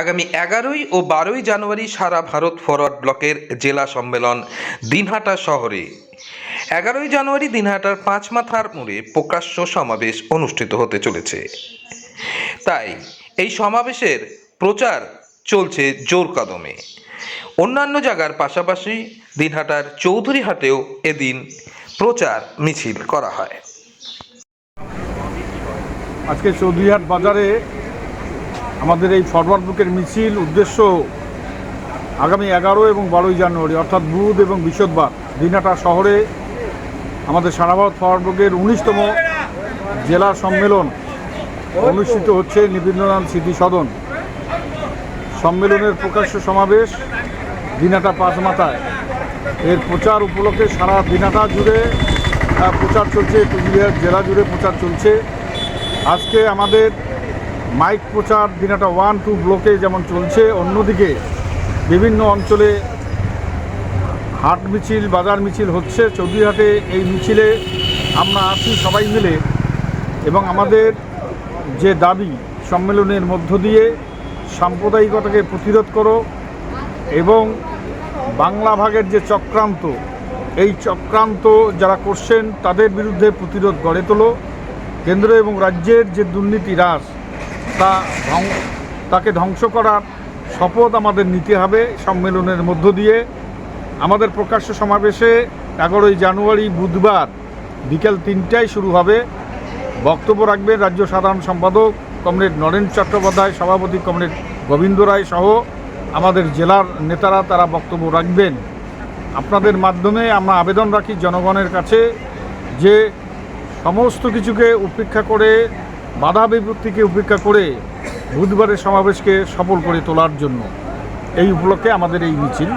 আগামী এগারোই ও বারোই জানুয়ারি সারা ভারত ফরওয়ার্ড ব্লকের জেলা সম্মেলন দিনহাটা শহরে। এগারোই জানুয়ারি দিনহাটার পাঁচ মাথার মোড়ে প্রকাশ্য সমাবেশ অনুষ্ঠিত হতে চলেছে। তাই এই সমাবেশের প্রচার চলছে জোর কদমে। অন্যান্য জায়গার পাশাপাশি দিনহাটার চৌধুরী চৌধুরীহাটেও এদিন প্রচার মিছিল করা হয়। আজকে চৌধুরীহাট বাজারে আমাদের এই ফরওয়ার্ড বুকের মিছিল উদ্দেশ্য আগামী এগারো এবং বারোই জানুয়ারি, অর্থাৎ বুধ এবং বৃহস্পতিবার, দিনাটা শহরে আমাদের সারা ভারত ফরওয়ার্ড বুকের উনিশতম জেলা সম্মেলন অনুষ্ঠিত হচ্ছে নিবীন্দ্রনাথ স্মৃতি সদন। সম্মেলনের প্রকাশ্য সমাবেশ দিনাটা পাঁচ মাথায়। এর প্রচার উপলক্ষে সারা দিনাটা জুড়ে প্রচার চলছে কুচবিহার জেলা জুড়ে প্রচার চলছে। আজকে আমাদের মাইক প্রচার দিনাটা ওয়ান টু ব্লকে যেমন চলছে, অন্যদিকে বিভিন্ন অঞ্চলে হাট মিছিল, বাজার মিছিল হচ্ছে। চৌধুরীহাটে এই মিছিলে আমরা আসি সবাই মিলে। এবং আমাদের যে দাবি সম্মেলনের মধ্য দিয়ে সাম্প্রদায়িকতাকে প্রতিরোধ করো এবং বাংলা ভাগের যে চক্রান্ত, এই চক্রান্ত যারা করছেন, তাদের বিরুদ্ধে প্রতিরোধ গড়ে তোলো। কেন্দ্র এবং রাজ্যের যে দুর্নীতি হ্রাস তা তাকে ধ্বংস করার শপথ আমাদের নিতে হবে সম্মেলনের মধ্য দিয়ে। আমাদের প্রকাশ্য সমাবেশে এগারোই জানুয়ারি বুধবার বিকেল তিনটায় শুরু হবে। বক্তব্য রাখবেন রাজ্য সাধারণ সম্পাদক কমরেড নরেন চট্টোপাধ্যায়, সভাপতি কমরেড গোবিন্দ রায় সহ আমাদের জেলার নেতারা তারা বক্তব্য রাখবেন। আপনাদের মাধ্যমে আমরা আবেদন রাখি জনগণের কাছে যে সমস্ত কিছুকে উপেক্ষা করে বাধা বিপত্তিকে উপেক্ষা করে বুধবারের সমাবেশকে সফল করে তোলার জন্য এই উপলক্ষে আমাদের এই মিছিল।